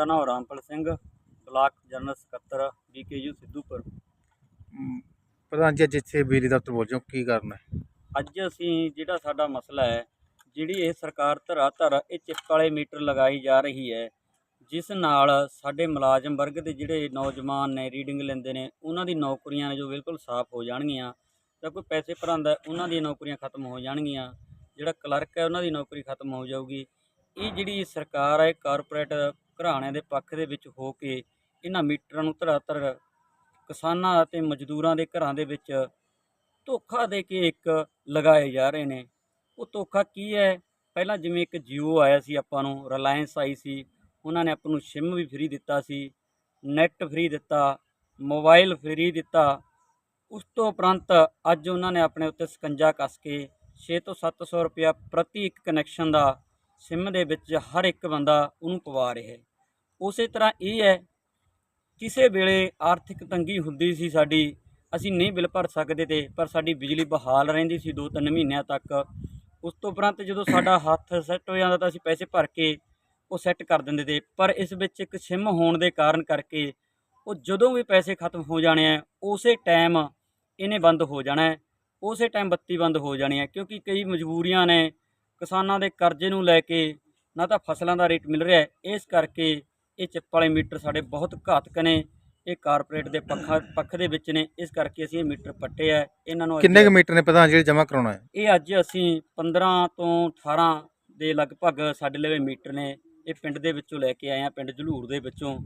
ਮੇਰਾ ਨਾਮ Rampal Singh block general ਸਕੱਤਰ ਬੀਕੇਯੂ ਸਿੱਧੂਪੁਰ। ਮ, ਪ੍ਰਧਾਨ ਜੀ ਅੱਜ ਇੱਥੇ ਬਿਜਲੀ ਦਫ਼ਤਰ ਪਹੁੰਚੇ ਕੀ ਕਾਰਨ ਹੈ? ਅੱਜ ਅਸੀਂ ਜਿਹੜਾ ਸਾਡਾ ਮਸਲਾ ਹੈ ਜਿਹੜੀ ਇਹ ਸਰਕਾਰ ਧਰਾ ਧਰ ਇਹ ਚਿੱਪ ਵਾਲੇ ਮੀਟਰ ਲਗਾਈ ਜਾ ਰਹੀ ਹੈ ਜਿਸ ਨਾਲ ਸਾਡੇ ਮੁਲਾਜ਼ਮ ਵਰਗ ਦੇ ਜਿਹੜੇ ਨੌਜਵਾਨ ਨੇ ਰੀਡਿੰਗ ਲੈਂਦੇ ਨੇ ਉਹਨਾਂ ਦੀ ਨੌਕਰੀਆਂ ਨੇ ਜੋ ਬਿਲਕੁਲ ਸਾਫ਼ ਹੋ ਜਾਣਗੀਆਂ ਜਾਂ ਕੋਈ ਪੈਸੇ ਭਰਾਂਦਾ ਉਹਨਾਂ ਦੀਆਂ ਨੌਕਰੀਆਂ ਖਤਮ ਹੋ ਜਾਣਗੀਆਂ ਜਿਹੜਾ ਕਲਰਕ ਹੈ ਉਹਨਾਂ ਦੀ ਨੌਕਰੀ ਖਤਮ ਹੋ ਜਾਊਗੀ। ਇਹ ਜਿਹੜੀ ਸਰਕਾਰ ਹੈ ਕਾਰਪੋਰੇਟ ਘਰਾਣਿਆਂ ਦੇ ਪੱਖ ਦੇ ਵਿੱਚ ਹੋ ਕੇ ਇਹਨਾਂ ਮੀਟਰਾਂ ਨੂੰ ਧੜਾ ਧੜ ਕਿਸਾਨਾਂ ਅਤੇ ਮਜ਼ਦੂਰਾਂ ਦੇ ਘਰਾਂ ਦੇ ਵਿੱਚ ਧੋਖਾ ਦੇ ਕੇ ਇੱਕ ਲਗਾਏ ਜਾ ਰਹੇ ਨੇ। ਉਹ ਧੋਖਾ ਕੀ ਹੈ? ਪਹਿਲਾਂ ਜਿਵੇਂ ਇੱਕ ਜੀਓ ਆਇਆ ਸੀ ਆਪਾਂ ਨੂੰ ਰਿਲਾਇੰਸ ਆਈ ਸੀ, ਉਹਨਾਂ ਨੇ ਆਪਾਂ ਨੂੰ ਸਿਮ ਵੀ ਫ੍ਰੀ ਦਿੱਤਾ ਸੀ ਨੈੱਟ ਫ੍ਰੀ ਦਿੱਤਾ ਮੋਬਾਈਲ ਫ੍ਰੀ ਦਿੱਤਾ। ਉਸ ਤੋਂ ਉਪਰੰਤ ਅੱਜ ਉਹਨਾਂ ਨੇ ਆਪਣੇ ਉੱਤੇ ਸਕੰਜਾ ਕੱਸ ਕੇ 6 ਤੋਂ 700 ਰੁਪਇਆ ਪ੍ਰਤੀ ਇੱਕ ਕਨੈਕਸ਼ਨ ਦਾ ਸਿਮ ਦੇ ਵਿੱਚ ਹਰ ਇੱਕ ਬੰਦਾ ਉਹਨੂੰ ਪਵਾ ਰਿਹਾ ਹੈ। ਉਸੇ ਤਰ੍ਹਾਂ ਇਹ ਹੈ, ਕਿਸੇ ਵੇਲੇ ਆਰਥਿਕ ਤੰਗੀ ਹੁੰਦੀ ਸੀ ਸਾਡੀ, ਅਸੀਂ ਨਹੀਂ ਬਿੱਲ ਭਰ ਸਕਦੇ ਤੇ, ਪਰ ਸਾਡੀ ਬਿਜਲੀ ਬਹਾਲ ਰਹਿੰਦੀ ਸੀ 2-3 ਮਹੀਨਿਆਂ ਤੱਕ। ਉਸ ਤੋਂ ਉਪਰੰਤ ਜਦੋਂ ਸਾਡਾ ਹੱਥ ਸੈੱਟ ਹੋ ਜਾਂਦਾ ਤਾਂ ਅਸੀਂ ਪੈਸੇ ਭਰ ਕੇ ਉਹ ਸੈੱਟ ਕਰ ਦਿੰਦੇ ਤੇ, ਪਰ ਇਸ ਵਿੱਚ ਇੱਕ ਸਿਮ ਹੋਣ ਦੇ ਕਾਰਨ ਕਰਕੇ ਉਹ ਜਦੋਂ ਵੀ ਪੈਸੇ ਖਤਮ ਹੋ ਜਾਣੇ ਆ, ਉਸੇ ਟਾਈਮ ਇਹਨੇ ਬੰਦ ਹੋ ਜਾਣਾ ਹੈ। ਉਸੇ ਟਾਈਮ ਬੱਤੀ ਬੰਦ ਹੋ ਜਾਣੀ ਹੈ, ਕਿਉਂਕਿ ਕਈ ਮਜਬੂਰੀਆਂ ਨੇ ਕਿਸਾਨਾਂ ਦੇ ਕਰਜ਼ੇ ਨੂੰ ਲੈ ਕੇ, ਨਾ ਤਾਂ ਫਸਲਾਂ ਦਾ ਰੇਟ ਮਿਲ ਰਿਹਾ ਇਸ ਕਰਕੇ ਇਹ ਚਿੱਪ ਵਾਲੇ ਮੀਟਰ ਸਾਡੇ ਬਹੁਤ ਘਾਤਕ ਨੇ ਇਹ ਕਾਰਪੋਰੇਟ ਦੇ ਪੱਖਾ ਪੱਖ ਦੇ ਵਿੱਚ ਨੇ ਇਸ ਕਰਕੇ ਅਸੀਂ ਇਹ ਮੀਟਰ ਪੱਟੇ ਆ ਇਹਨਾਂ ਨੂੰ ਕਿੰਨੇ ਕੁ ਮੀਟਰ ਨੇ ਪ੍ਰਧਾਨ ਜੀ ਜਮ੍ਹਾਂ ਕਰਾਉਣਾ ਹੈ? ਇਹ ਅੱਜ ਅਸੀਂ 15 ਤੋਂ 18 ਦੇ ਲਗਭਗ ਸਾਡੇ ਲਵੇ ਮੀਟਰ ਨੇ ਇਹ ਪਿੰਡ ਦੇ ਵਿੱਚੋਂ ਲੈ ਕੇ ਆਏ ਆ ਪਿੰਡ ਜਲੂਰ ਦੇ ਵਿੱਚੋਂ।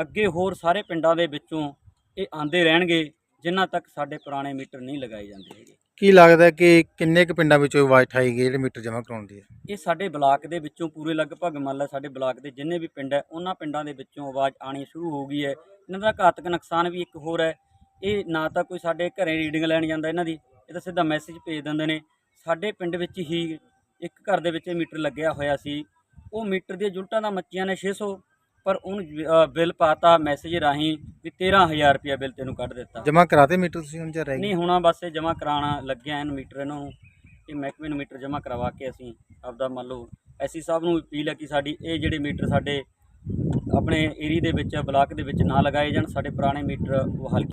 ਅੱਗੇ ਹੋਰ ਸਾਰੇ ਪਿੰਡਾਂ ਦੇ ਵਿੱਚੋਂ ਇਹ ਆਂਦੇ ਰਹਿਣਗੇ ਜਿਨ੍ਹਾਂ ਤੱਕ ਸਾਡੇ ਪੁਰਾਣੇ ਮੀਟਰ ਨਹੀਂ ਲਗਾਏ ਜਾਂਦੇ ਹੈਗੇ। ਕੀ ਲੱਗਦਾ ਕਿ ਕਿੰਨੇ ਕੁ ਪਿੰਡਾਂ ਵਿੱਚੋਂ ਆਵਾਜ਼ ਠਾਈ ਗਈ ਜਿਹੜੇ ਮੀਟਰ ਜਮ੍ਹਾਂ ਕਰਾਉਣ ਦੀ ਹੈ? ਇਹ ਸਾਡੇ ਬਲਾਕ ਦੇ ਵਿੱਚੋਂ ਪੂਰੇ ਲਗਭਗ ਮੰਨ ਲਾ ਸਾਡੇ ਬਲਾਕ ਦੇ ਜਿੰਨੇ ਵੀ ਪਿੰਡ ਹੈ, ਉਹਨਾਂ ਪਿੰਡਾਂ ਦੇ ਵਿੱਚੋਂ ਆਵਾਜ਼ ਆਣੀ ਸ਼ੁਰੂ ਹੋ ਗਈ ਹੈ। ਇਹਨਾਂ ਦਾ ਘਾਤਕ ਨੁਕਸਾਨ ਵੀ ਇੱਕ ਹੋਰ ਹੈ। ਇਹ ਨਾ ਤਾਂ ਕੋਈ ਸਾਡੇ ਘਰੇ ਰੀਡਿੰਗ ਲੈਣ ਜਾਂਦਾ ਇਹਨਾਂ ਦੀ, ਇਹ ਤਾਂ ਸਿੱਧਾ ਮੈਸੇਜ ਭੇਜ ਦਿੰਦੇ ਨੇ। ਸਾਡੇ ਪਿੰਡ ਵਿੱਚ ਹੀ ਇੱਕ ਘਰ ਦੇ ਵਿੱਚ ਇਹ ਮੀਟਰ ਲੱਗਿਆ ਹੋਇਆ ਸੀ। ਉਹ ਮੀਟਰ ਦੀਆਂ ਯੂਨਿਟਾਂ ਦਾ ਮੱਚੀਆਂ ਨੇ 600 ਪਰ ਉਹਨੂੰ ਬਿੱਲ ਪਾਤਾ ਮੈਸੇਜ ਰਾਹੀਂ ਵੀ 13000 ਰੁਪਇਆ ਬਿੱਲ ਤੈਨੂੰ ਕੱਢ ਦਿੱਤਾ। ਜਮ੍ਹਾਂ ਕਰਾਤੇ ਮੀਟਰ ਤੁਸੀਂ ਹੁਣ ਜਾਂ ਰਹਿ ਗਏ? ਨਹੀਂ ਹੁਣਾ ਬਸ ਇਹ ਜਮ੍ਹਾਂ ਕਰਾਉਣਾ ਲੱਗਿਆ ਇਹਨੂੰ ਮੀਟਰ ਇਹਨਾਂ ਨੂੰ ਇਹ ਮਹਿਕਮੇ ਨੂੰ ਮੀਟਰ ਜਮ੍ਹਾਂ ਕਰਵਾ ਕੇ ਅਸੀਂ ਆਪਦਾ ਮੰਨ ਲਓ ਐਸੀ ਸਾਹਿਬ ਨੂੰ ਅਪੀਲ ਹੈ ਕਿ ਸਾਡੀ ਇਹ ਜਿਹੜੇ ਮੀਟਰ ਸਾਡੇ ਆਪਣੇ ਏਰੀਆ ਦੇ ਵਿੱਚ ਬਲਾਕ ਦੇ ਵਿੱਚ ਨਾ ਲਗਾਏ ਜਾਣ ਸਾਡੇ ਪੁਰਾਣੇ ਮੀਟਰ ਉਹ ਹਲਕੇ